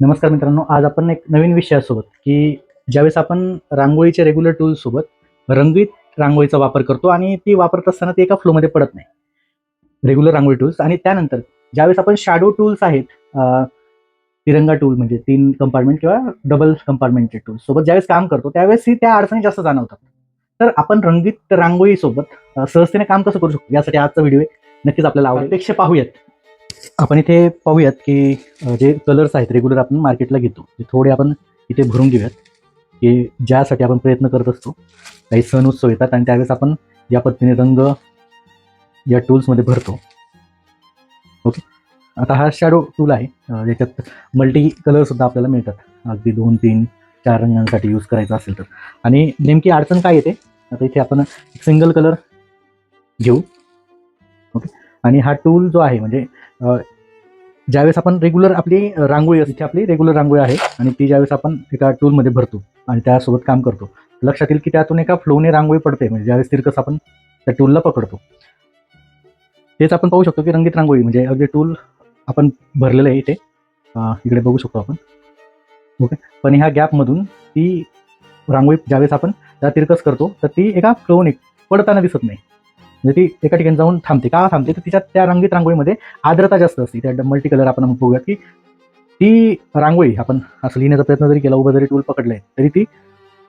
नमस्कार मित्रांनो आज आपण एक नवीन विषयासोबत की ज्यावेळेस आपण रांगोळीच्या रेग्युलर टूल सोबत रंगीत रांगोळीचा वापर करतो आणि ती वापरत असताना ती एका फ्लोमध्ये पडत नाही. रेग्युलर रांगोळी टूल्स आणि त्यानंतर ज्यावेळेस आपण शॅडो टूल्स आहेत तिरंगा टूल म्हणजे तीन कंपार्टमेंट किंवा डबल कंपार्टमेंटचे टूल्स सोबत ज्यावेळेस काम करतो त्यावेळेस ही त्या अडचणी जास्त जाणवतात. तर आपण रंगीत रांगोळीसोबत सोबत सहजतेने काम कसं करू शकतो? यासाठी आजचा व्हिडिओ आहे. नक्कीच आपल्याला आवडेल. पेक्षा पाहूयात. आपण इथे पाहूयात की जे कलर्स आहेत रेग्युलर आपण मार्केटला घेतो ते थोडे आपण इथे भरून घेऊयात. की ज्यासाठी आपण प्रयत्न करत असतो. काही सण उत्सव येतात आणि त्यावेळेस आपण या पद्धतीने रंग या टूल्समध्ये भरतो. ओके? आता हा शॅडो टूल आहे. ज्याच्यात मल्टी कलरसुद्धा आपल्याला मिळतात. अगदी दोन तीन चार रंगांसाठी यूज करायचा असेल तर. आणि नेमकी अडचण काय येते? आता इथे आपण एक सिंगल कलर घेऊ. आणि हा टूल जो आहे म्हणजे ज्यावेळेस आपण रेग्युलर आपली रांगोळी असते आपली रेग्युलर रांगोळी आहे आणि ती ज्यावेळेस आपण एका टूलमध्ये भरतो आणि त्यासोबत काम करतो. लक्षात येईल की त्यातून एका फ्लोने रांगोळी पडते म्हणजे ज्यावेळेस तिरकस आपण त्या टूलला पकडतो. तेच आपण पाहू शकतो की रंगीत रांगोळी म्हणजे अगदी टूल आपण भरलेलं आहे इथे. इकडे बघू शकतो आपण. ओके. पण ह्या गॅपमधून ती रांगोळी ज्यावेळेस आपण त्या तिरकस करतो तर ती एका फ्लोने पडताना दिसत नाही. म्हणजे ती एका ठिकाणी जाऊन थांबते. का थांबते? तर तिच्यात त्या रंगीत रांगोळीमध्ये आर्द्रता जास्त असते. त्या मल्टी कलर आपण बघूयात की ती रांगोळी आपण असं लिहिण्याचा प्रयत्न जरी केला उभं जरी टूल पकडलंय तरी ती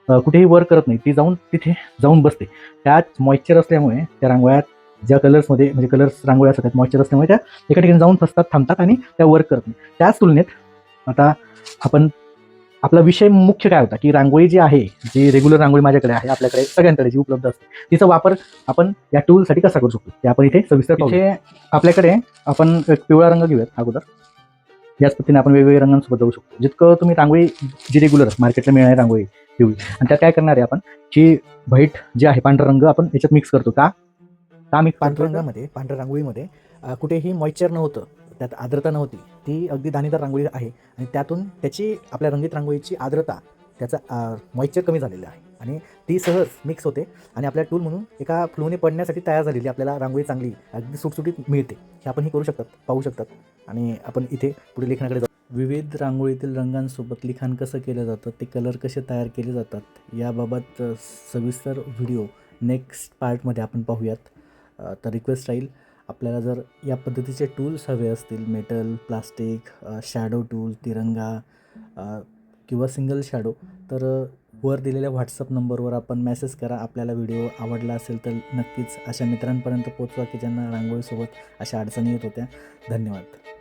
कुठेही वर्क करत नाही. ती जाऊन तिथे जाऊन बसते. त्यात मॉइश्चर असल्यामुळे त्या रांगोळ्यात ज्या कलर्समध्ये म्हणजे कलर्स रांगोळ्या असतात मॉइश्चर असल्यामुळे त्या एका ठिकाणी जाऊन फसतात थांबतात आणि त्या वर्क करत नाही. त्याच तुलनेत आता आपण आपला विषय मुख्य काय होता? की रांगोळी जी आहे जी रेग्युलर रांगोळी माझ्याकडे आहे आपल्याकडे सगळ्यांकडे जी उपलब्ध असते तिचा वापर आपण या टूलसाठी कसा करू शकतो? ते आपण इथे सविस्तर इथे आपल्याकडे आपण एक पिवळा रंग घेऊयात अगोदर. याच पद्धतीने आपण वेगवेगळ्या रंगांसोबत जाऊ शकतो. जितकं तुम्ही रांगोळी जी रेग्युलर मार्केटला मिळणारी रांगोळी पिवळी आणि त्यात काय करणार आहे आपण? जी व्हाईट जे आहे पांढरा रंग आपण याच्यात मिक्स करतो. का? का मिक्स पांढऱ्या रंगामध्ये पांढऱ्या रांगोळीमध्ये कुठेही मॉइश्चर नव्हतं. त्यात आर्द्रता नव्हती. ती अगदी दाणेदार रांगोळी आहे आणि त्यातून त्याची आपल्या रंगीत रांगोळीची आर्द्रता त्याचा मॉइश्चर कमी झालेलं आहे. आणि ती सहज मिक्स होते आणि आपल्या टूल म्हणून एका फ्लोने पडण्यासाठी तयार झालेली आपल्याला रांगोळी चांगली अगदी सुटसुटीत मिळते. हे आपण हे करू शकतात पाहू शकतात. आणि आपण इथे पुढे लेखनाकडे जाऊ. विविध रांगोळीतील रंगांसोबत लिखाण कसं केलं जातं ते कलर कसे तयार केले जातात याबाबत सविस्तर व्हिडिओ नेक्स्ट पार्टमध्ये आपण पाहूयात. तर रिक्वेस्ट राहील आपल्याला जर या पद्धतीचे टूल्स हवे असतील मेटल प्लास्टिक शॅडो टूल तिरंगा किंवा सिंगल शॅडो तर वर दिलेल्या व्हॉट्सअप नंबरवर आपण मेसेज करा. आपल्याला व्हिडिओ आवडला असेल तर नक्कीच अशा मित्रांपर्यंत पोचवा की ज्यांना रांगोळीसोबत अशा अडचणी येत होत्या. धन्यवाद.